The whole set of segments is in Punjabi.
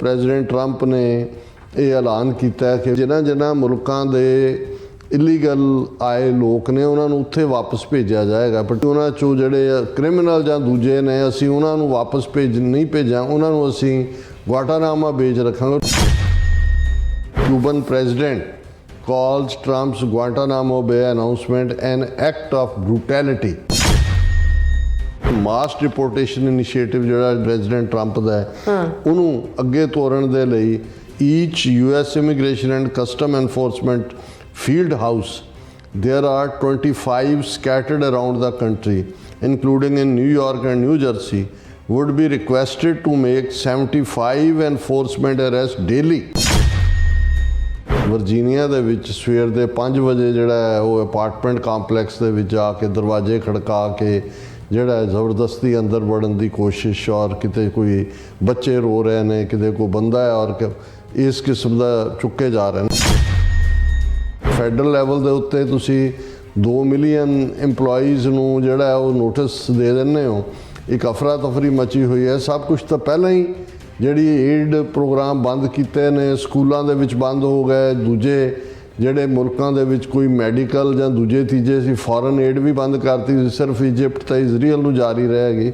ਪ੍ਰੈਜ਼ੀਡੈਂਟ ਟਰੰਪ ਨੇ ਇਹ ਐਲਾਨ ਕੀਤਾ ਹੈ ਕਿ ਜਿਨ੍ਹਾਂ ਜਿਨ੍ਹਾਂ ਮੁਲਕਾਂ ਦੇ ਇਲੀਗਲ ਆਏ ਲੋਕ ਨੇ, ਉਹਨਾਂ ਨੂੰ ਉੱਥੇ ਵਾਪਸ ਭੇਜਿਆ ਜਾਏਗਾ। ਪਰ ਉਹਨਾਂ ਚੋਂ ਜਿਹੜੇ ਕ੍ਰਿਮੀਨਲ ਜਾਂ ਦੂਜੇ ਨੇ, ਅਸੀਂ ਉਹਨਾਂ ਨੂੰ ਵਾਪਸ ਭੇਜ, ਨਹੀਂ ਭੇਜਾਂ, ਉਹਨਾਂ ਨੂੰ ਅਸੀਂ ਗੁਆਟਾਨਾਮਾ ਭੇਜ ਰੱਖਾਂਗੇ। Cuban president calls Trump's Guantanamo Bay announcement an act of brutality mass deportation initiative ਜਿਹੜਾ ਪ੍ਰੈਜ਼ੀਡੈਂਟ ਟਰੰਪ ਦਾ ਹੈ, ਉਹਨੂੰ ਅੱਗੇ ਤੋਰਨ ਦੇ ਲਈ each US immigration and custom enforcement field house there are 25 scattered around the country, including in new york and new jersey, would be requested to make 75 enforcement arrests daily. Virginia ਦੇ ਵਿੱਚ ਸਵੇਰ ਦੇ 5 ਵਜੇ ਜਿਹੜਾ ਹੈ, ਉਹ ਅਪਾਰਟਮੈਂਟ ਕੰਪਲੈਕਸ ਦੇ ਵਿੱਚ ਆ ਕੇ ਦਰਵਾਜ਼ੇ ਖੜਕਾ ਕੇ ਜਿਹੜਾ ਜ਼ਬਰਦਸਤੀ ਅੰਦਰ ਵੜਨ ਦੀ ਕੋਸ਼ਿਸ਼ ਔਰ ਕਿਤੇ ਕੋਈ ਬੱਚੇ ਰੋ ਰਹੇ ਨੇ, ਕਿਤੇ ਕੋਈ ਬੰਦਾ ਹੈ ਔਰ ਇਸ ਕਿਸਮ ਦਾ ਚੁੱਕੇ ਜਾ ਰਹੇ ਨੇ। ਫੈਡਰਲ ਲੈਵਲ ਦੇ ਉੱਤੇ ਤੁਸੀਂ 2 ਮਿਲੀਅਨ EMPLOYEES ਨੂੰ ਜਿਹੜਾ ਉਹ ਨੋਟਿਸ ਦੇ ਦਿੰਦੇ ਹੋ। ਇੱਕ ਅਫਰਾ ਤਫਰੀ ਮਚੀ ਹੋਈ ਹੈ। ਸਭ ਕੁਝ ਤਾਂ ਪਹਿਲਾਂ ਹੀ ਜਿਹੜੀ ਏਡ ਪ੍ਰੋਗਰਾਮ ਬੰਦ ਕੀਤੇ ਨੇ, ਸਕੂਲਾਂ ਦੇ ਵਿੱਚ ਬੰਦ ਹੋ ਗਏ, ਦੂਜੇ ਜਿਹੜੇ ਮੁਲਕਾਂ ਦੇ ਵਿੱਚ ਕੋਈ ਮੈਡੀਕਲ ਜਾਂ ਦੂਜੇ ਤੀਜੇ ਸੀ ਫੋਰਨ ਏਡ ਵੀ ਬੰਦ ਕਰਤੀ ਸੀ, ਸਿਰਫ ਇਜਿਪਟ ਤੇ ਇਜ਼ਰਾਈਲ ਨੂੰ ਜਾਰੀ ਰਹੇਗੀ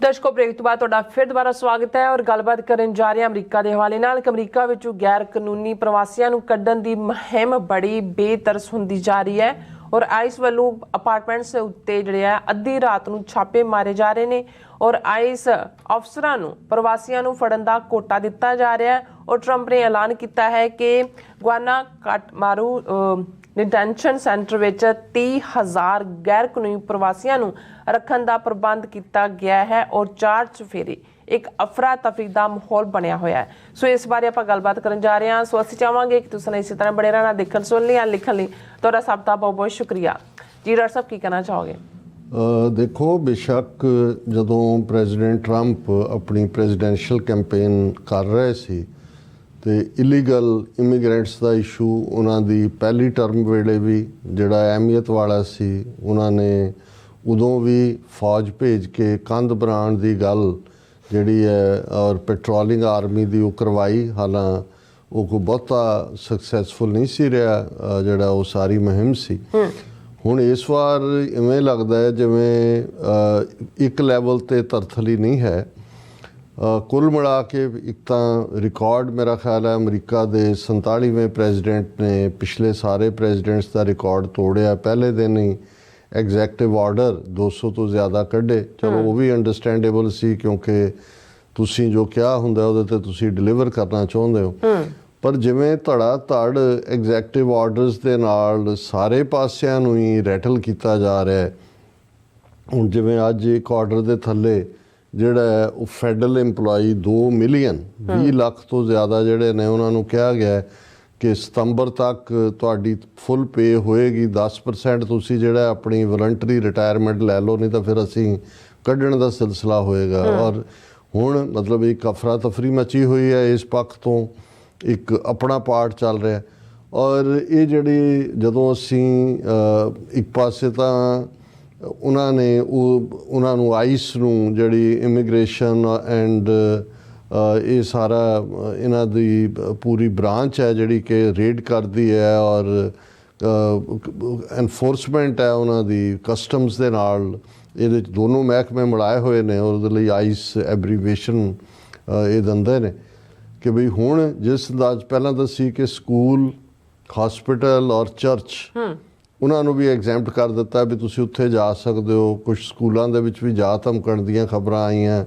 ਦਰਸ਼ਕੋ ਬ੍ਰੇਕ ਤੋਂ ਬਾਅਦ ਤੁਹਾਡਾ ਫਿਰ ਦੁਬਾਰਾ ਸਵਾਗਤ ਹੈ ਔਰ ਗੱਲਬਾਤ ਕਰਨ ਜਾ ਰਹੇ ਹਾਂ ਅਮਰੀਕਾ ਦੇ ਹਵਾਲੇ ਨਾਲ, ਕਿ ਅਮਰੀਕਾ ਵਿੱਚੋਂ ਗੈਰ ਕਾਨੂੰਨੀ ਪ੍ਰਵਾਸੀਆਂ ਨੂੰ ਕੱਢਣ ਦੀ ਮੁਹਿੰਮ ਬੜੀ ਬੇਤਰਸ ਹੁੰਦੀ ਜਾ ਰਹੀ ਹੈ। ਔਰ ਆਈਸ ਵੱਲੋਂ ਅਪਾਰਟਮੈਂਟਸ ਦੇ ਉੱਤੇ ਜਿਹੜੇ ਆ, ਅੱਧੀ ਰਾਤ ਨੂੰ ਛਾਪੇ ਮਾਰੇ ਜਾ ਰਹੇ ਨੇ ਔਰ ਆਈਸ ਅਫਸਰਾਂ ਨੂੰ, ਪ੍ਰਵਾਸੀਆਂ ਨੂੰ ਫੜਨ ਦਾ ਕੋਟਾ ਦਿੱਤਾ ਜਾ ਰਿਹਾ ਹੈ ਔਰ ਟਰੰਪ ਨੇ ਐਲਾਨ ਕੀਤਾ ਹੈ ਕਿ ਗੁਆਨਾ ਮਾਰੂ ਡਿਟੈਂਸ਼ਨ ਸੈਂਟਰ ਵਿੱਚ 30000 ਗੈਰ ਕਾਨੂੰਨੀ ਪ੍ਰਵਾਸੀਆਂ ਨੂੰ ਰੱਖਣ ਦਾ ਪ੍ਰਬੰਧ ਕੀਤਾ ਗਿਆ ਹੈ ਔਰ ਚਾਰ ਚਫੇਰੇ ਇੱਕ ਅਫਰਾ ਤਫਰੀ ਦਾ ਮਾਹੌਲ ਬਣਿਆ ਹੋਇਆ ਹੈ। ਸੋ ਇਸ ਬਾਰੇ ਆਪਾਂ ਗੱਲਬਾਤ ਕਰਨ ਜਾ ਰਹੇ ਹਾਂ। ਸੋ ਅਸੀਂ ਚਾਹਾਂਗੇ ਕਿ ਤੁਸੀਂ ਇਸੇ ਤਰ੍ਹਾਂ ਬੜੇ ਰਹਿਣਾ, ਦੇਖਣ, ਸੁਣ ਲਈ ਜਾਂ ਲਿਖਣ ਲਈ। ਤੁਹਾਡਾ ਸਭ ਦਾ ਬਹੁਤ ਬਹੁਤ ਸ਼ੁਕਰੀਆ। ਜੀ, ਡਾਕਟਰ ਸਾਹਿਬ, ਕੀ ਕਹਿਣਾ ਚਾਹੋਗੇ? ਦੇਖੋ, ਬੇਸ਼ੱਕ ਜਦੋਂ ਪ੍ਰੈਜ਼ੀਡੈਂਟ ਟਰੰਪ ਆਪਣੀ ਪ੍ਰੈਜ਼ੀਡੈਂਸ਼ੀਅਲ ਕੈਂਪੇਨ ਕਰ ਰਹੇ ਸੀ ਤੇ ਇਲੀਗਲ ਇਮੀਗ੍ਰੈਂਟਸ ਦਾ ਇਸ਼ੂ, ਉਹਨਾਂ ਦੀ ਪਹਿਲੀ ਟਰਮ ਵੇਲੇ ਵੀ ਜਿਹੜਾ ਅਹਿਮੀਅਤ ਵਾਲਾ ਸੀ, ਉਹਨਾਂ ਨੇ ਉਦੋਂ ਵੀ ਫੌਜ ਭੇਜ ਕੇ ਕੰਧ ਬਣਾਉਣ ਦੀ ਗੱਲ ਜਿਹੜੀ ਹੈ ਔਰ ਪੈਟਰੋਲਿੰਗ ਆਰਮੀ ਦੀ ਉਹ ਕਰਵਾਈ ਹਾਲਾਂ ਉਹ ਕੋ ਬਹੁਤਾ ਸਕਸੈਸਫੁਲ ਨਹੀਂ ਸੀ ਰਿਹਾ ਜਿਹੜਾ ਉਹ ਸਾਰੀ ਮੁਹਿੰਮ ਸੀ। ਹੁਣ ਇਸ ਵਾਰ ਇਵੇਂ ਲੱਗਦਾ ਹੈ ਜਿਵੇਂ ਇੱਕ ਲੈਵਲ ਤੇ ਤਰਥਲੀ ਨਹੀਂ ਹੈ। ਕੁੱਲ ਮਿਲਾ ਕੇ ਇੱਕ ਤਾਂ ਰਿਕਾਰਡ ਮੇਰਾ ਖਿਆਲ ਹੈ ਅਮਰੀਕਾ ਦੇ 47ਵੇਂ ਪ੍ਰੈਜ਼ੀਡੈਂਟ ਨੇ ਪਿਛਲੇ ਸਾਰੇ ਪ੍ਰੈਜ਼ੀਡੈਂਟਸ ਦਾ ਰਿਕਾਰਡ ਤੋੜਿਆ ਪਹਿਲੇ ਦਿਨ ਹੀ ਐਗਜ਼ੈਕਟਿਵ ਆਰਡਰ 200 ਤੋਂ ਜ਼ਿਆਦਾ ਕੱਢੇ ਚਲੋ ਉਹ ਵੀ ਅੰਡਰਸਟੈਂਡੇਬਲ ਸੀ ਕਿਉਂਕਿ ਤੁਸੀਂ ਜੋ ਕਿਹਾ ਹੁੰਦਾ ਉਹਦੇ ਤੇ ਤੁਸੀਂ ਡਿਲੀਵਰ ਕਰਨਾ ਚਾਹੁੰਦੇ ਹੋ ਪਰ ਜਿਵੇਂ ਧੜਾ ਧੜ ਐਗਜ਼ੈਕਟਿਵ ਆਰਡਰਸ ਦੇ ਨਾਲ ਸਾਰੇ ਪਾਸਿਆਂ ਨੂੰ ਹੀ ਰੈਟਲ ਕੀਤਾ ਜਾ ਰਿਹਾ ਹੈ ਹੁਣ ਜਿਵੇਂ ਅੱਜ ਇੱਕ ਆਰਡਰ ਦੇ ਥੱਲੇ ਜਿਹੜਾ ਹੈ ਉਹ ਫੈਡਰਲ EMPLOYEE 2 ਮਿਲੀਅਨ 20 ਲੱਖ ਤੋਂ ਜ਼ਿਆਦਾ ਜਿਹੜੇ ਨੇ ਉਹਨਾਂ ਨੂੰ ਕਿਹਾ ਗਿਆ ਹੈ ਕਿ ਸਤੰਬਰ ਤੱਕ ਤੁਹਾਡੀ ਫੁੱਲ ਪੇ ਹੋਏਗੀ 10% ਤੁਸੀਂ ਜਿਹੜਾ ਆਪਣੀ ਵਲੰਟਰੀ ਰਿਟਾਇਰਮੈਂਟ ਲੈ ਲਓ ਨਹੀਂ ਤਾਂ ਫਿਰ ਅਸੀਂ ਕੱਢਣ ਦਾ ਸਿਲਸਿਲਾ ਹੋਏਗਾ ਔਰ ਹੁਣ ਮਤਲਬ ਇੱਕ ਅਫਰਾ ਤਫਰੀ ਮਚੀ ਹੋਈ ਹੈ ਇਸ ਪੱਖ ਤੋਂ ਇੱਕ ਆਪਣਾ ਪਾਰਟ ਚੱਲ ਰਿਹਾ। ਔਰ ਇਹ ਜਿਹੜੀ ਜਦੋਂ ਅਸੀਂ ਇੱਕ ਪਾਸੇ ਤਾਂ ਉਹਨਾਂ ਨੇ ਉਹ ਉਹਨਾਂ ਨੂੰ ਆਈਸ ਨੂੰ ਜਿਹੜੀ ਇਮੀਗ੍ਰੇਸ਼ਨ ਐਂਡ ਇਹ ਸਾਰਾ ਇਹਨਾਂ ਦੀ ਪੂਰੀ ਬ੍ਰਾਂਚ ਹੈ ਜਿਹੜੀ ਕਿ ਰੇਡ ਕਰਦੀ ਹੈ ਔਰ ਐਨਫੋਰਸਮੈਂਟ ਹੈ ਉਹਨਾਂ ਦੀ ਕਸਟਮਸ ਦੇ ਨਾਲ। ਇਹਦੇ ਦੋਨੋਂ ਮਹਿਕਮੇ ਮਿਲਾਏ ਹੋਏ ਨੇ ਔਰ ਉਹਦੇ ਲਈ ਆਈਸ ਐਬਰੀਵੇਸ਼ਨ ਇਹ ਦਿੰਦੇ ਨੇ। ਕਿ ਵੀ ਹੁਣ ਜਿਸ ਅੰਦਾਜ਼ ਪਹਿਲਾਂ ਤਾਂ ਸੀ ਕਿ ਸਕੂਲ ਹਸਪੀਟਲ ਔਰ ਚਰਚ ਉਹਨਾਂ ਨੂੰ ਵੀ ਐਗਜ਼ੈਂਪਟ ਕਰ ਦਿੱਤਾ ਵੀ ਤੁਸੀਂ ਉੱਥੇ ਜਾ ਸਕਦੇ ਹੋ। ਕੁਝ ਸਕੂਲਾਂ ਦੇ ਵਿੱਚ ਵੀ ਜਾ ਧਮਕਣ ਦੀਆਂ ਖਬਰਾਂ ਆਈਆਂ।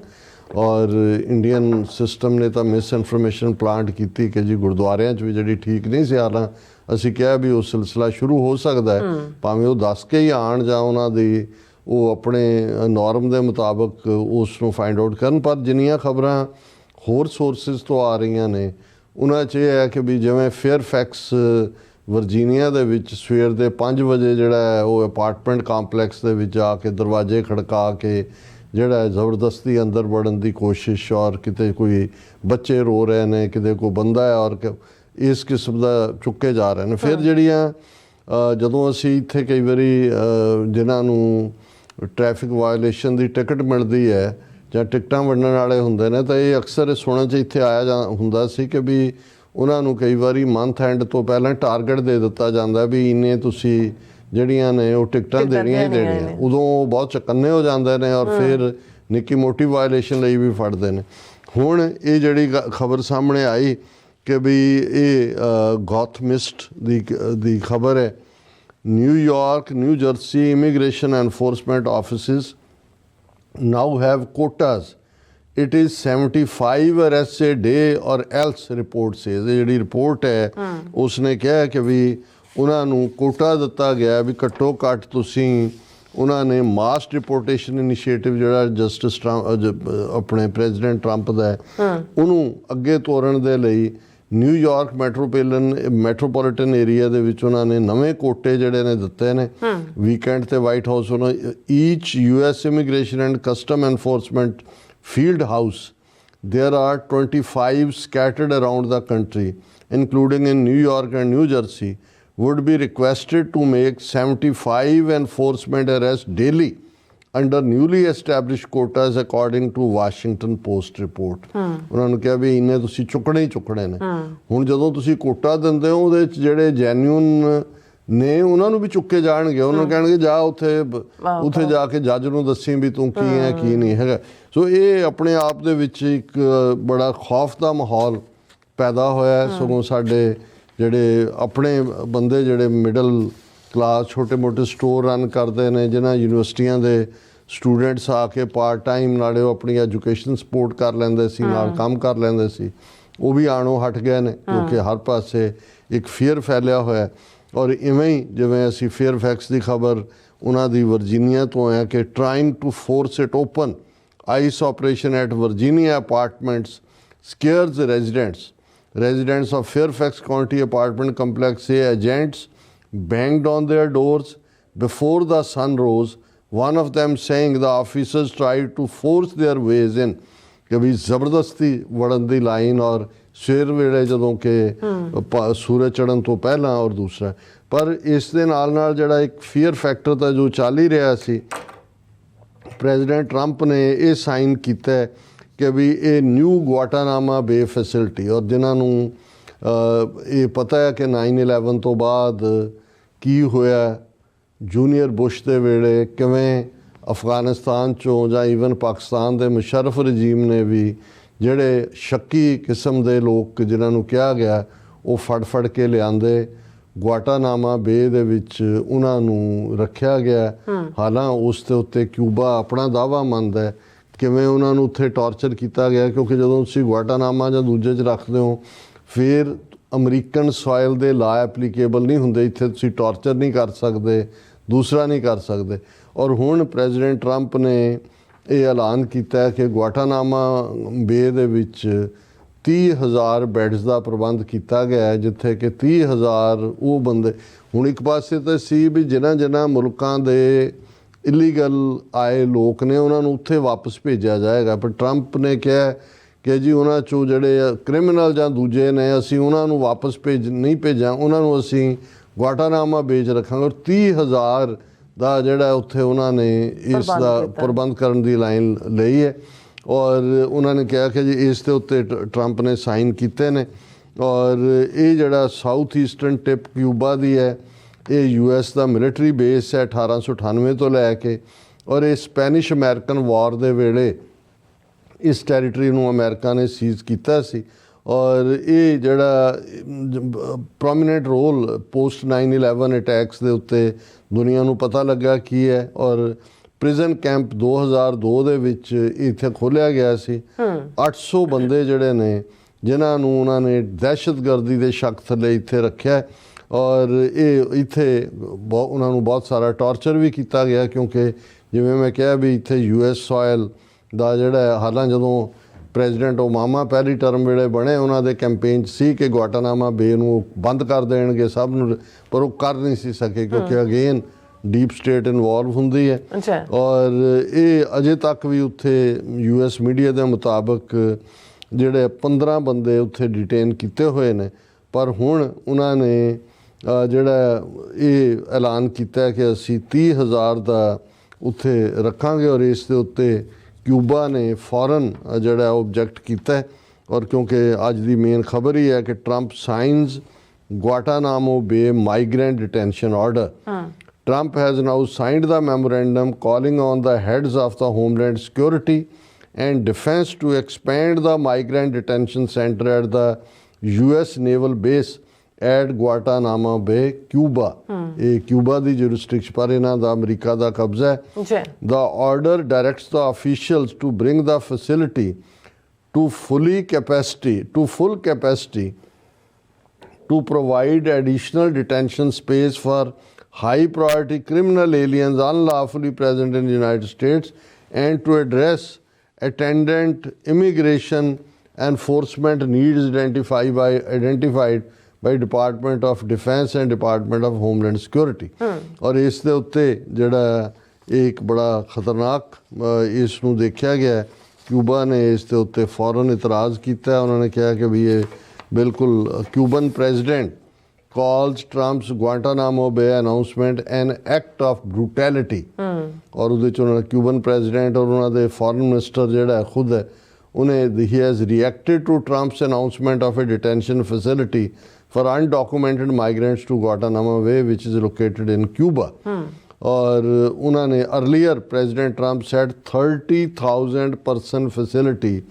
ਔਰ ਇੰਡੀਅਨ ਸਿਸਟਮ ਨੇ ਤਾਂ ਮਿਸ ਇਨਫੋਰਮੇਸ਼ਨ ਪਲਾਂਟ ਕੀਤੀ ਕਿ ਜੀ ਗੁਰਦੁਆਰਿਆਂ 'ਚ ਵੀ ਜਿਹੜੀ ਠੀਕ ਨਹੀਂ ਸੀ ਹਾਲਾਂ ਅਸੀਂ ਕਿਹਾ ਵੀ ਉਹ ਸਿਲਸਿਲਾ ਸ਼ੁਰੂ ਹੋ ਸਕਦਾ ਹੈ। ਭਾਵੇਂ ਉਹ ਦੱਸ ਕੇ ਹੀ ਆਣ ਜਾਂ ਉਹਨਾਂ ਦੀ ਉਹ ਆਪਣੇ ਨਾਰਮ ਦੇ ਮੁਤਾਬਕ ਉਸ ਨੂੰ ਫਾਈਂਡ ਆਊਟ ਕਰਨ ਪਰ ਜਿੰਨੀਆਂ ਖਬਰਾਂ ਹੋਰ ਸੋਰਸਸ ਤੋਂ ਆ ਰਹੀਆਂ ਨੇ ਉਹਨਾਂ 'ਚ ਇਹ ਹੈ ਕਿ ਵੀ ਜਿਵੇਂ ਫੇਅਰਫੈਕਸ ਵਰਜੀਨੀਆ ਦੇ ਵਿੱਚ ਸਵੇਰ ਦੇ 5 ਵਜੇ ਜਿਹੜਾ ਹੈ ਉਹ ਅਪਾਰਟਮੈਂਟ ਕੰਪਲੈਕਸ ਦੇ ਵਿੱਚ ਆ ਕੇ ਦਰਵਾਜ਼ੇ ਖੜਕਾ ਕੇ ਜਿਹੜਾ ਜ਼ਬਰਦਸਤੀ ਅੰਦਰ ਵੜਨ ਦੀ ਕੋਸ਼ਿਸ਼ ਔਰ ਕਿਤੇ ਕੋਈ ਬੱਚੇ ਰੋ ਰਹੇ ਨੇ ਕਿਤੇ ਕੋਈ ਬੰਦਾ ਹੈ ਔਰ ਇਸ ਕਿਸਮ ਦਾ ਚੁੱਕੇ ਜਾ ਰਹੇ ਨੇ। ਫਿਰ ਜਿਹੜੀਆਂ ਜਦੋਂ ਅਸੀਂ ਇੱਥੇ ਕਈ ਵਾਰੀ ਜਿਨ੍ਹਾਂ ਨੂੰ ਟ੍ਰੈਫਿਕ ਵਾਇਓਲੇਸ਼ਨ ਦੀ ਟਿਕਟ ਮਿਲਦੀ ਹੈ ਜਾਂ ਟਿਕਟਾਂ ਵੰਡਣ ਵਾਲੇ ਹੁੰਦੇ ਨੇ ਤਾਂ ਇਹ ਅਕਸਰ ਸੁਣਨ 'ਚ ਇੱਥੇ ਆਇਆ ਜਾ ਹੁੰਦਾ ਸੀ ਕਿ ਵੀ ਉਹਨਾਂ ਨੂੰ ਕਈ ਵਾਰੀ ਮੰਥ ਐਂਡ ਤੋਂ ਪਹਿਲਾਂ ਟਾਰਗੇਟ ਦੇ ਦਿੱਤਾ ਜਾਂਦਾ ਵੀ ਇੰਨੇ ਤੁਸੀਂ ਜਿਹੜੀਆਂ ਨੇ ਉਹ ਟਿਕਟਾਂ ਦੇਣੀਆਂ ਹੀ ਦੇਣੀਆਂ ਉਦੋਂ ਉਹ ਬਹੁਤ ਚਕੰਨੇ ਹੋ ਜਾਂਦੇ ਨੇ ਔਰ ਫਿਰ ਨਿੱਕੀ ਮੋਟੀ ਵਾਇਓਲੇਸ਼ਨ ਲਈ ਵੀ ਫੜਦੇ ਨੇ। ਹੁਣ ਇਹ ਜਿਹੜੀ ਖਬਰ ਸਾਹਮਣੇ ਆਈ ਕਿ ਵੀ ਇਹ ਗੌਥਮਿਸਟ ਦੀ ਦੀ ਖਬਰ ਹੈ। New York New Jersey immigration enforcement offices now have quotas. It is 75 arrests a day or else report says ਇਹ ਜਿਹੜੀ ਰਿਪੋਰਟ ਹੈ। ਉਸਨੇ ਕਿਹਾ ਕਿ ਵੀ ਉਹਨਾਂ ਨੂੰ ਕੋਟਾ ਦਿੱਤਾ ਗਿਆ ਵੀ ਘੱਟੋ ਘੱਟ ਤੁਸੀਂ ਉਹਨਾਂ ਨੇ ਮਾਸ ਡਿਪੋਰਟੇਸ਼ਨ ਇਨੀਸ਼ੀਏਟਿਵ ਜਿਹੜਾ ਜਸਟਿਸ ਆਪਣੇ ਪ੍ਰੈਜ਼ੀਡੈਂਟ ਟਰੰਪ ਦਾ ਹੈ ਉਹਨੂੰ ਅੱਗੇ ਤੋਰਨ ਦੇ ਲਈ ਨਿਊਯਾਰਕ ਮੈਟਰੋਪੋਲੀਟਨ ਮੈਟਰੋਪੋਲੀਟਨ ਏਰੀਆ ਦੇ ਵਿੱਚ ਉਹਨਾਂ ਨੇ ਨਵੇਂ ਕੋਟੇ ਜਿਹੜੇ ਨੇ ਦਿੱਤੇ ਨੇ। ਵੀਕਐਂਡ ਤੇ ਵਾਈਟ ਹਾਊਸ ਉਹਨਾਂ each US immigration and custom enforcement field house there are 25 scattered around the country including in new york and new jersey would be requested to make 75 enforcement arrests daily under newly established quotas according to washington post report. ਉਹਨਾਂ ਨੂੰ ਕਿਹਾ ਵੀ ਇੰਨੇ ਤੁਸੀਂ ਚੁੱਕਣੇ ਹੀ ਚੁੱਕਣੇ ਨੇ ਹੁਣ ਜਦੋਂ ਤੁਸੀਂ ਕੋਟਾ ਦਿੰਦੇ ਹੋ ਉਹਦੇ ਵਿੱਚ ਜਿਹੜੇ ਜੈਨੂਨ ਨੇ ਉਹਨਾਂ ਨੂੰ ਵੀ ਚੁੱਕੇ ਜਾਣਗੇ ਉਹਨਾਂ ਕਹਿਣਗੇ ਜਾ ਉੱਥੇ ਉੱਥੇ ਜਾ ਕੇ ਜੱਜ ਨੂੰ ਦੱਸੀ ਵੀ ਤੂੰ ਕੀ ਹੈ ਕੀ ਨਹੀਂ ਹੈਗਾ ਸੋ ਇਹ ਆਪਣੇ ਆਪ ਦੇ ਵਿੱਚ ਇੱਕ ਬੜਾ ਖੌਫ ਦਾ ਮਾਹੌਲ ਪੈਦਾ ਹੋਇਆ ਸਗੋਂ ਸਾਡੇ ਜਿਹੜੇ ਆਪਣੇ ਬੰਦੇ ਜਿਹੜੇ ਮਿਡਲ ਕਲਾਸ ਛੋਟੇ-ਮੋਟੇ ਸਟੋਰ ਰਨ ਕਰਦੇ ਨੇ ਜਿਨ੍ਹਾਂ ਯੂਨੀਵਰਸਿਟੀਆਂ ਦੇ ਸਟੂਡੈਂਟਸ ਆ ਕੇ ਪਾਰਟ ਟਾਈਮ ਨਾਲੇ ਉਹ ਆਪਣੀ ਐਜੂਕੇਸ਼ਨ ਸਪੋਰਟ ਕਰ ਲੈਂਦੇ ਸੀ ਨਾਲ ਕੰਮ ਕਰ ਲੈਂਦੇ ਸੀ। ਉਹ ਵੀ ਆਣੋਂ ਹਟ ਗਏ ਨੇ ਕਿਉਂਕਿ ਹਰ ਪਾਸੇ ਇੱਕ ਫੀਅਰ ਫੈਲਿਆ ਹੋਇਆ। ਹੈ ਔਰ ਇਵੇਂ ਹੀ ਜਿਵੇਂ ਅਸੀਂ ਫੇਅਰ ਫੈਕਸ ਦੀ ਖਬਰ ਉਹਨਾਂ ਦੀ ਵਰਜੀਨੀਆ ਤੋਂ ਹੈ ਕਿ trying to force it open ICE operation at Virginia apartments scares the residents. Residents of Fairfax County apartment complex say agents banged on their doors before the sun rose. One of them saying the officers tried to force their ways in. ਕਿ ਵੀ ਜ਼ਬਰਦਸਤੀ ਵੜਨ ਦੀ ਲਾਈਨ ਔਰ ਸਵੇਰ ਵੇਲੇ ਜਦੋਂ ਕਿ ਪ- ਸੂਰਜ ਚੜ੍ਹਨ ਤੋਂ ਪਹਿਲਾਂ ਔਰ ਦੂਸਰਾ ਪਰ ਇਸ ਦੇ ਨਾਲ ਨਾਲ ਜਿਹੜਾ ਇੱਕ ਫੀਅਰ ਫੈਕਟਰ ਤਾਂ ਜੋ ਚੱਲ ਹੀ ਰਿਹਾ ਸੀ ਪ੍ਰੈਜ਼ੀਡੈਂਟ ਟਰੰਪ ਨੇ ਇਹ ਸਾਈਨ ਕੀਤਾ ਹੈ ਕਿ ਵੀ ਇਹ ਨਿਊ ਗੁਆਟਾਨਾਮਾ ਬੇ ਫੈਸਿਲਿਟੀ ਔਰ ਜਿਨ੍ਹਾਂ ਨੂੰ ਇਹ ਪਤਾ ਹੈ ਕਿ 9/11 ਤੋਂ ਬਾਅਦ ਕੀ ਹੋਇਆ ਜੂਨੀਅਰ ਬੁਸ਼ ਦੇ ਵੇਲੇ ਕਿਵੇਂ ਅਫਗਾਨਿਸਤਾਨ ਚੋਂ ਜਾਂ ਈਵਨ ਪਾਕਿਸਤਾਨ ਦੇ ਮੁਸ਼ਰਫ ਰਜੀਮ ਨੇ ਵੀ ਜਿਹੜੇ ਸ਼ੱਕੀ ਕਿਸਮ ਦੇ ਲੋਕ ਜਿਨ੍ਹਾਂ ਨੂੰ ਕਿਹਾ ਗਿਆ ਉਹ ਫੜ ਫੜ ਕੇ ਲਿਆਂਦੇ। ਗੁਆਟਾਨਾਮਾ ਬੇ ਦੇ ਵਿੱਚ ਉਹਨਾਂ ਨੂੰ ਰੱਖਿਆ ਗਿਆ। ਹਾਲਾਂ ਉਸ ਦੇ ਉੱਤੇ ਕਿਊਬਾ ਆਪਣਾ ਦਾਵਾ ਮੰਨਦਾ ਹੈ ਕਿਵੇਂ ਉਹਨਾਂ ਨੂੰ ਉੱਥੇ ਟਾਰਚਰ ਕੀਤਾ ਗਿਆ, ਕਿਉਂਕਿ ਜਦੋਂ ਤੁਸੀਂ ਗੁਆਟਾਨਾਮਾ ਜਾਂ ਦੂਜੇ 'ਚ ਰੱਖਦੇ ਹੋ, ਫਿਰ ਅਮਰੀਕਨ ਸੋਇਲ ਦੇ ਲਾ ਐਪਲੀਕੇਬਲ ਨਹੀਂ ਹੁੰਦੇ, ਇੱਥੇ ਤੁਸੀਂ ਟਾਰਚਰ ਨਹੀਂ ਕਰ ਸਕਦੇ, ਦੂਸਰਾ ਨਹੀਂ ਕਰ ਸਕਦੇ। ਔਰ ਹੁਣ ਪ੍ਰੈਜ਼ੀਡੈਂਟ ਟਰੰਪ ਨੇ ਇਹ ਐਲਾਨ ਕੀਤਾ ਹੈ ਕਿ ਗੁਆਟਾਨਾਮਾ ਬੇ ਦੇ ਵਿੱਚ 30000 ਬੈੱਡਸ ਦਾ ਪ੍ਰਬੰਧ ਕੀਤਾ ਗਿਆ ਹੈ, ਜਿੱਥੇ ਕਿ 30000 ਉਹ ਬੰਦੇ, ਹੁਣ ਇੱਕ ਪਾਸੇ ਤਾਂ ਸੀ ਵੀ ਜਿਨ੍ਹਾਂ ਜਿਨ੍ਹਾਂ ਮੁਲਕਾਂ ਦੇ ਇਲੀਗਲ ਆਏ ਲੋਕ ਨੇ ਉਹਨਾਂ ਨੂੰ ਉੱਥੇ ਵਾਪਸ ਭੇਜਿਆ ਜਾਏਗਾ। ਪਰ ਟਰੰਪ ਨੇ ਕਿਹਾ ਕਿ ਜੀ ਉਹਨਾਂ ਚੋਂ ਜਿਹੜੇ ਕ੍ਰਿਮੀਨਲ ਜਾਂ ਦੂਜੇ ਨੇ ਅਸੀਂ ਉਹਨਾਂ ਨੂੰ ਵਾਪਸ ਭੇਜ ਨਹੀਂ ਭੇਜਾਂ ਉਹਨਾਂ ਨੂੰ ਅਸੀਂ ਗੁਆਟਾਨਾਮਾ ਵੇਚ ਰੱਖਾਂਗੇ ਔਰ 30000 ਦਾ ਜਿਹੜਾ ਉੱਥੇ ਉਹਨਾਂ ਨੇ ਇਸ ਦਾ। ਪ੍ਰਬੰਧ ਕਰਨ ਦੀ ਲਾਈਨ ਲਈ ਹੈ। ਔਰ ਉਹਨਾਂ ਨੇ ਕਿਹਾ ਕਿ ਜੀ ਇਸ ਦੇ ਉੱਤੇ ਟਰੰਪ ਨੇ ਸਾਈਨ ਕੀਤੇ ਨੇ। ਔਰ ਇਹ ਜਿਹੜਾ ਸਾਊਥ ਈਸਟਰਨ ਟਿਪ ਕਿਊਬਾ ਦੀ ਹੈ ਇਹ ਯੂਐਸ ਦਾ ਮਿਲਟਰੀ ਬੇਸ ਹੈ 1898 ਤੋਂ ਲੈ ਕੇ ਔਰ ਇਹ ਸਪੈਨਿਸ਼ ਅਮਰੀਕਨ ਵਾਰ ਦੇ ਵੇਲੇ ਇਸ ਟੈਰੀਟਰੀ ਨੂੰ ਅਮਰੀਕਾ ਨੇ ਸੀਜ਼ ਕੀਤਾ ਸੀ ਔਰ ਇਹ ਜਿਹੜਾ ਪ੍ਰੋਮਿਨੈਂਟ ਰੋਲ ਪੋਸਟ 9/11 ਅਟੈਕਸ ਦੇ ਉੱਤੇ ਦੁਨੀਆ ਨੂੰ ਪਤਾ ਲੱਗਾ ਕੀ ਹੈ ਔਰ ਪ੍ਰਿਜ਼ਨ ਕੈਂਪ 2002 ਦੇ ਵਿੱਚ ਇੱਥੇ ਖੋਲਿਆ ਗਿਆ ਸੀ। 800 ਬੰਦੇ ਜਿਹੜੇ ਨੇ ਜਿਨ੍ਹਾਂ ਨੂੰ ਉਹਨਾਂ ਨੇ ਦਹਿਸ਼ਤਗਰਦੀ ਦੇ ਸ਼ੱਕ ਥੱਲੇ ਇੱਥੇ ਰੱਖਿਆ। ਔਰ ਇਹ ਇੱਥੇ ਉਹਨਾਂ ਨੂੰ ਬਹੁਤ ਸਾਰਾ ਟਾਰਚਰ ਵੀ ਕੀਤਾ ਗਿਆ ਕਿਉਂਕਿ ਜਿਵੇਂ ਮੈਂ ਕਿਹਾ ਵੀ ਇੱਥੇ ਯੂਐਸ ਸੋਇਲ ਦਾ ਜਿਹੜਾ ਹਾਲਾਂ ਜਦੋਂ ਪ੍ਰੈਜ਼ੀਡੈਂਟ ਓਬਾਮਾ ਪਹਿਲੀ ਟਰਮ ਵੇਲੇ ਬਣੇ ਉਹਨਾਂ ਦੇ ਕੈਂਪੇਨ ਸੀ ਕਿ ਗੁਆਟਾਨਾਮਾ ਬੇ ਨੂੰ ਬੰਦ ਕਰ ਦੇਣਗੇ ਸਭ ਨੂੰ ਪਰ ਉਹ ਕਰ ਨਹੀਂ ਸੀ ਸਕੇ ਕਿਉਂਕਿ ਅਗੇਨ ਡੀਪ ਸਟੇਟ ਇਨਵੋਲਵ ਹੁੰਦੀ ਹੈ। ਔਰ ਇਹ ਅਜੇ ਤੱਕ ਵੀ ਉੱਥੇ ਯੂਐਸ ਮੀਡੀਆ ਦੇ ਮੁਤਾਬਕ ਜਿਹੜੇ 15 ਬੰਦੇ ਉੱਥੇ ਡਿਟੇਨ ਕੀਤੇ ਹੋਏ ਨੇ ਪਰ ਹੁਣ ਉਹਨਾਂ ਨੇ ਜਿਹੜਾ ਇਹ ਐਲਾਨ ਕੀਤਾ ਹੈ ਕਿ ਅਸੀਂ 30000 ਦਾ ਉੱਥੇ ਰੱਖਾਂਗੇ ਔਰ ਇਸ ਦੇ ਉੱਤੇ ਕਿਊਬਾ ਨੇ ਫੌਰਨ ਜਿਹੜਾ ਆਬਜੈਕਟ ਕੀਤਾ ਹੈ ਔਰ ਕਿਉਂਕਿ ਅੱਜ ਦੀ ਮੇਨ ਖਬਰ ਹੀ ਹੈ ਕਿ Trump signs Guantanamo Bay migrant detention order Trump has now signed the memorandum calling on the heads of the Homeland Security and Defense to expand the migrant detention center at the US Naval Base at Guantanamo Bay, Cuba. ਇਹ ਕਿਊਬਾ ਦੀ jurisdiction ਪਰ ਇਹਨਾਂ ਦਾ ਅਮਰੀਕਾ ਦਾ ਕਬਜ਼ਾ ਹੈ ਜੀ The order directs the officials to bring the facility to fully capacity, to full capacity to provide additional detention space for high priority criminal aliens unlawfully present in the United States and to address attendant immigration enforcement needs identified by identified by Department of Defense and Department of Homeland Security ਔਰ ਇਸ ਦੇ ਉੱਤੇ ਜਿਹੜਾ ਇਹ ਇੱਕ ਬੜਾ ਖਤਰਨਾਕ ਅ, ਇਸ ਨੂੰ ਦੇਖਿਆ ਗਿਆ ਹੈ। ਕਿਊਬਾ ਨੇ ਇਸ ਦੇ ਉੱਤੇ ਫੌਰਨ ਇਤਰਾਜ਼ ਕੀਤਾ ਹੈ। ਉਹਨਾਂ ਨੇ ਕਿਹਾ ਕਿ ਵੀ ਇਹ ਬਿਲਕੁਲ Cuban president calls Trump's Guantanamo Bay announcement an act of brutality ਔਰ ਉਹਦੇ ਚ ਉਹਨਾਂ ਨੇ ਕਿਊਬਨ ਪ੍ਰੈਜ਼ੀਡੈਂਟ ਔਰ ਉਹਨਾਂ ਦੇ ਫੋਰਨ ਮਿਨਿਸਟਰ ਜਿਹੜਾ ਹੈ ਖੁਦ ਹੈ ਉਹਨੇ ਹੀ has reacted to Trump's announcement of a detention facility for undocumented migrants to Guantanamo Bay which is located in Cuba ਔਰ ਉਹਨਾਂ ਨੇ earlier president Trump said 30000 person facility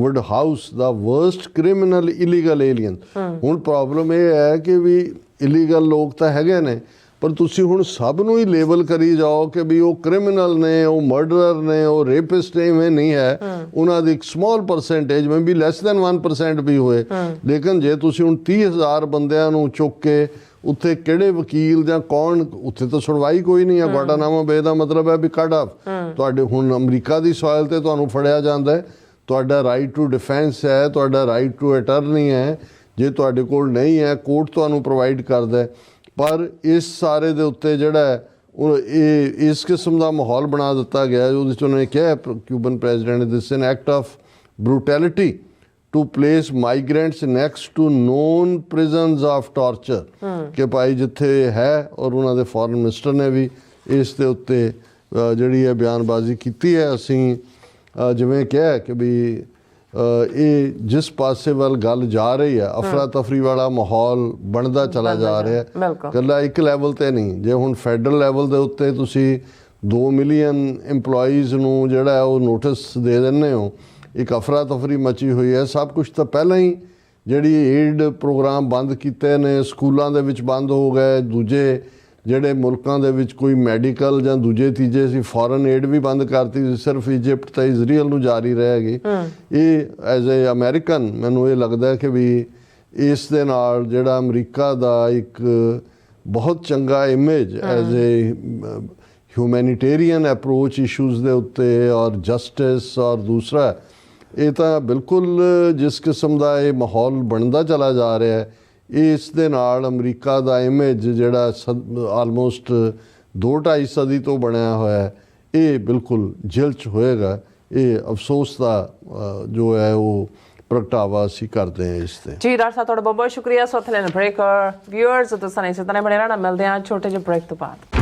would house the worst criminal illegal aliens ਹੁਣ ਪ੍ਰੋਬਲਮ ਇਹ ਹੈ ਕਿ ਵੀ ਇਲੀਗਲ ਲੋਕ ਤਾਂ ਹੈਗੇ ਨੇ ਪਰ ਤੁਸੀਂ ਹੁਣ ਸਭ ਨੂੰ ਹੀ ਲੇਬਲ ਕਰੀ ਜਾਓ ਕਿ ਵੀ ਉਹ ਕ੍ਰਿਮੀਨਲ ਨੇ ਉਹ ਮਰਡਰਰ ਨੇ ਉਹ ਰੇਪਿਸਟ ਨੇ ਇਵੇਂ ਨਹੀਂ ਹੈ। ਉਹਨਾਂ ਦੀ ਇੱਕ ਸਮਾਲ ਪਰਸੈਂਟੇਜ ਮੈਂ ਵੀ ਲੈਸ ਦੈਨ 1% ਵੀ ਹੋਏ। ਲੇਕਿਨ ਜੇ ਤੁਸੀਂ ਹੁਣ 30000 ਬੰਦਿਆਂ ਨੂੰ ਚੁੱਕ ਕੇ ਉੱਥੇ ਕਿਹੜੇ ਵਕੀਲ ਜਾਂ ਕੌਣ ਉੱਥੇ ਤਾਂ ਸੁਣਵਾਈ ਕੋਈ ਨਹੀਂ ਹੈ। ਗੁਆਟਾਨਾਮਾ ਬੇ ਦਾ ਮਤਲਬ ਹੈ ਵੀ ਕੱਢ ਆਫ ਤੁਹਾਡੇ ਹੁਣ ਅਮਰੀਕਾ ਦੀ ਸੋਇਲ ਤੇ ਤੁਹਾਨੂੰ ਫੜਿਆ ਜਾਂਦਾ ਹੈ। ਤੁਹਾਡਾ ਰਾਈਟ ਟੂ ਡਿਫੈਂਸ ਹੈ ਤੁਹਾਡਾ ਰਾਈਟ ਟੂ ਅਟਰਨੀ ਹੈ। ਜੇ ਤੁਹਾਡੇ ਕੋਲ ਨਹੀਂ ਹੈ ਕੋਰਟ ਤੁਹਾਨੂੰ ਪ੍ਰੋਵਾਈਡ ਕਰਦਾ ਹੈ। ਪਰ ਇਸ ਸਾਰੇ ਦੇ ਉੱਤੇ ਜਿਹੜਾ ਉਹ ਇਹ ਇਸ ਕਿਸਮ ਦਾ ਮਾਹੌਲ ਬਣਾ ਦਿੱਤਾ ਗਿਆ। ਉਹਦੇ ਚ ਉਹਨਾਂ ਨੇ ਕਿਹਾ Cuban president this an act of brutality to place migrants next to known prisons of torture ਕਿ ਭਾਈ ਜਿੱਥੇ ਹੈ ਔਰ ਉਹਨਾਂ ਦੇ ਫੋਰਨ ਮਿਨਿਸਟਰ ਨੇ ਵੀ ਇਸ ਦੇ ਉੱਤੇ ਜਿਹੜੀ ਹੈ ਬਿਆਨਬਾਜ਼ੀ ਕੀਤੀ ਹੈ ਅਸੀਂ ਜਿਵੇਂ ਕਿਹਾ ਕਿ ਵੀ ਇਹ ਜਿਸ ਪਾਸੇ ਵੱਲ ਗੱਲ ਜਾ ਰਹੀ ਹੈ ਅਫਰਾ ਤਫਰੀ ਵਾਲਾ ਮਾਹੌਲ ਬਣਦਾ ਚਲਾ ਜਾ ਰਿਹਾ ਹੈ। ਕੱਲਾ ਇੱਕ ਲੈਵਲ ਤੇ ਨਹੀਂ ਜੇ ਹੁਣ ਫੈਡਰਲ ਲੈਵਲ ਦੇ ਉੱਤੇ ਤੁਸੀਂ 2 ਮਿਲੀਅਨ EMPLOYEES ਨੂੰ ਜਿਹੜਾ ਉਹ ਨੋਟਿਸ ਦੇ ਦਿੰਦੇ ਹੋ ਇੱਕ ਅਫਰਾ ਤਫਰੀ ਮਚੀ ਹੋਈ ਹੈ ਸਭ ਕੁਝ ਤਾਂ ਪਹਿਲਾਂ ਹੀ ਜਿਹੜੀ ਏਡ ਪ੍ਰੋਗਰਾਮ ਬੰਦ ਕੀਤੇ ਨੇ ਸਕੂਲਾਂ ਦੇ ਵਿੱਚ ਬੰਦ ਹੋ ਗਏ ਦੂਜੇ ਜਿਹੜੇ ਮੁਲਕਾਂ ਦੇ ਵਿੱਚ ਕੋਈ ਮੈਡੀਕਲ ਜਾਂ ਦੂਜੇ ਤੀਜੇ ਸੀ ਫੋਰਨ ਏਡ ਵੀ ਬੰਦ ਕਰਤੀ ਸੀ ਸਿਰਫ ਇਜਿਪਟ ਤੇ ਇਜ਼ਰਾਈਲ ਨੂੰ ਜਾਰੀ ਰਹੇਗੀ ਇਹ ਐਜ਼ ਅ ਅਮਰੀਕਨ ਮੈਨੂੰ ਇਹ ਲੱਗਦਾ ਕਿ ਵੀ ਇਸ ਦੇ ਨਾਲ ਜਿਹੜਾ ਅਮਰੀਕਾ ਦਾ ਇੱਕ ਬਹੁਤ ਚੰਗਾ image as a humanitarian approach issues ਦੇ ਉੱਤੇ ਔਰ ਜਸਟਿਸ ਔਰ ਦੂਸਰਾ ਇਹ ਤਾਂ ਬਿਲਕੁਲ ਜਿਸ ਕਿਸਮ ਦਾ ਇਹ ਮਾਹੌਲ ਬਣਦਾ ਚਲਾ ਜਾ ਰਿਹਾ ਹੈ ਇਸ ਦੇ ਨਾਲ ਅਮਰੀਕਾ ਦਾ ਇਮੇਜ ਜਿਹੜਾ ਆਲਮੋਸਟ 2.5 ਸਦੀ ਤੋਂ ਬਣਿਆ ਹੋਇਆ ਹੈ, ਇਹ ਬਿਲਕੁਲ ਜਿਲਚ ਹੋਏਗਾ। ਇਹ ਅਫਸੋਸ ਦਾ ਜੋ ਹੈ ਉਹ ਪ੍ਰਗਟਾਵਾ ਅਸੀਂ ਕਰਦੇ ਹਾਂ ਇਸ ਤੇ। ਜੀ ਡਾਕਟਰ ਸਾਹਿਬ, ਤੁਹਾਡਾ ਬਹੁਤ ਬਹੁਤ ਸ਼ੁਕਰੀਆ। ਸੋ ਥਲੈਨ ਬ੍ਰੇਕਰ ਵਿਊਅਰਸ ਤੁਸੀਂ ਨਹੀਂ ਸਿੱਧਾ ਬਣੇ ਰਹਿਣਾ। ਮਿਲਦੇ ਹਾਂ ਛੋਟੇ ਜਿਹੇ ਬ੍ਰੇਕ ਤੋਂ ਬਾਅਦ।